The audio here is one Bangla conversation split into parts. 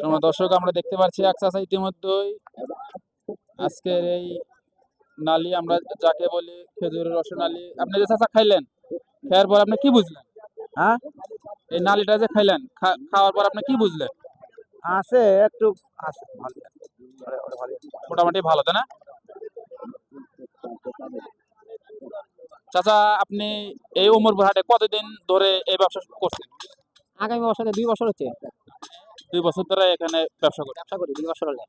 সময় দর্শক আমরা দেখতে পাচ্ছি এক চাচা ইতিমধ্যেই। আজকের এই নালি আমরা যাকে বলি খেজুরের রস নালি। আপনি যে চাচা খাইলেন খাওয়ার পর আপনি কি বুঝলেন? হ্যাঁ? এই নালিটা যে খাইলেন খাওয়ার পর আপনি কি বুঝলেন? আছে একটু আছে। মোটামুটি ভালো তাই না? চাচা আপনি এই উমরপুর হাটে কতদিন ধরে এই ব্যবসা করছেন? আগামী বছরে দুই বছর হচ্ছে? দুই বছর ধরে এখানে ব্যবসা করছেন ব্যবসা করি দুই বছর হলে।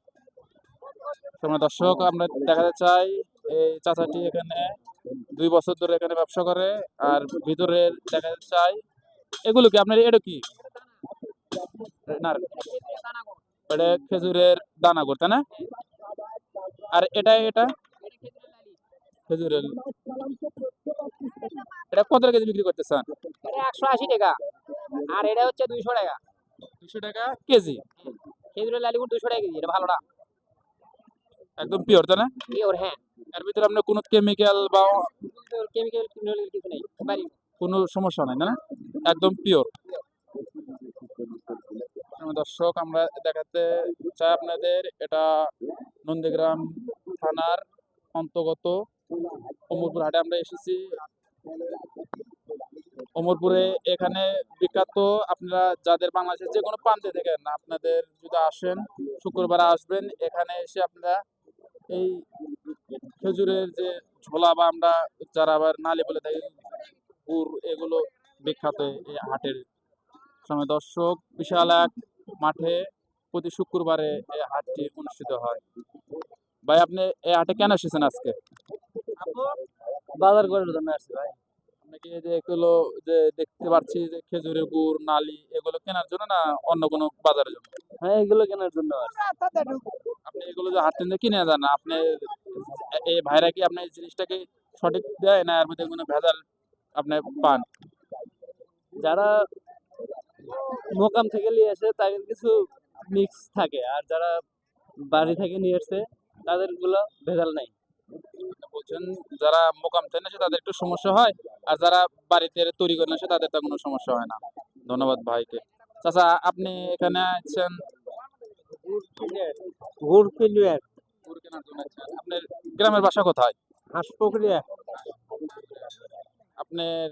তোমরা দর্শক আমরা দেখাতে চাই এই চাচাটি এখানে দুই বছর ধরে এখানে ব্যবসা করে আর ভিতরে দেখাতে চাই এগুলো কি? আপনার এটা কি? এটা খেজুরের দানা করতে না? আর এটা এটা? খেজুরের। এটা কত কেজি বিক্রি করতে চান একশো আশি টাকা। আর এটা হচ্ছে দুইশো টাকা। দুশো টাকা কেজি? খেজুরের লালিপুর দুশো টাকা কেজি এটা ভালোটা। একদম পিওর তাই না? পিওর হ্যাঁ। এর ভিতরে আপনার কোনো কেমিক্যাল বা কেমিক্যাল কিছু নেই বাড়ি। কোনো সমস্যা নাই না? একদম পিওর দর্শক আমরা দেখাতে চাই আপনাদের এটা নন্দীগ্রাম থানার অন্তর্গত অমরপুর হাটে আমরা এসেছি। অমরপুরে এখানে বিখ্যাত আপনারা যাদের বাংলাদেশের যে কোনো প্রান্তে থেকে না আপনাদের যদি আসেন, শুক্রবার আসবেন, এখানে এসে আপনারা এই খেজুরের যে ঝোলা বা আমরা যারা আবার নালি বলে থাকি এগুলো বিখ্যাত এই হাটের সময়। দর্শক, বিশাল এক মাঠে প্রতি শুক্রবারে এই হাটটি অনুষ্ঠিত হয়। ভাই, আপনি এই হাটে কেন এসেছেন আজকে? বাজার করার জন্য আসছে ভাই। যে এগুলো যে দেখতে পাচ্ছি যে খেজুরের গুড় নালি এগুলো কেনার জন্য না অন্য কোনো বাজারের জন্য? হ্যাঁ এগুলো কেনার জন্য আপনি এগুলো যে হাট থেকে কিনে যান আপনি এই ভাইরা কি আপনি এই জিনিসটাকে সঠিক দেয় না এর মধ্যে কোনো ভেজাল আপনি পান? যারা মোকাম থেকে নিয়ে আসে তাদের কিছু মিক্স থাকে। আর যারা বাড়ি থেকে নিয়ে আসছে তাদেরগুলো ভেজাল নাই। বলছেন যারা মোকাম থেকে আসে তাদের একটু সমস্যা হয়? আর যারা বাড়িতে তৈরি করে আসে তাদের তো কোনো সমস্যা হয় না। ধন্যবাদ ভাইকে। চাচা আপনি এখানে আছেন? গুড় প্লেয়ার গুড় কেনার জন্য আছেন। আপনার গ্রামের বাসা কোথায়? হাঁসপুকুরিয়া। আপনার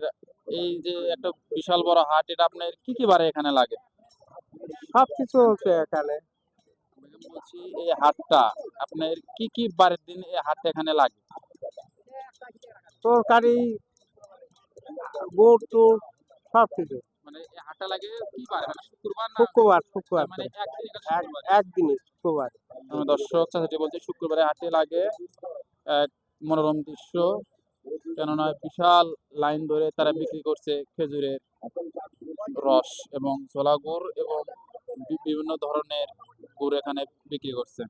এই যে একটা বিশাল বড় হাট এটা আপনার কি কি বারে এখানে লাগে? সব কিছু হচ্ছে এখানে বলছি এই হাটটা আপনার কি কি বারের দিন এই হাটটা এখানে লাগে? তরকারি গুড় টুড় সব কিছু। মানে মানে শুক্রবার মানে শুক্রবার। একদিনই শুক্রবার। দর্শক চাচাটি বলছে শুক্রবারে হাটে লাগে। এক মনোরম দৃশ্য। কেননা বিশাল লাইন ধরে তারা বিক্রি করছে খেজুরের রস এবং ছোলা গুড় এবং বিভিন্ন ধরনের গুড় এখানে বিক্রি করছে।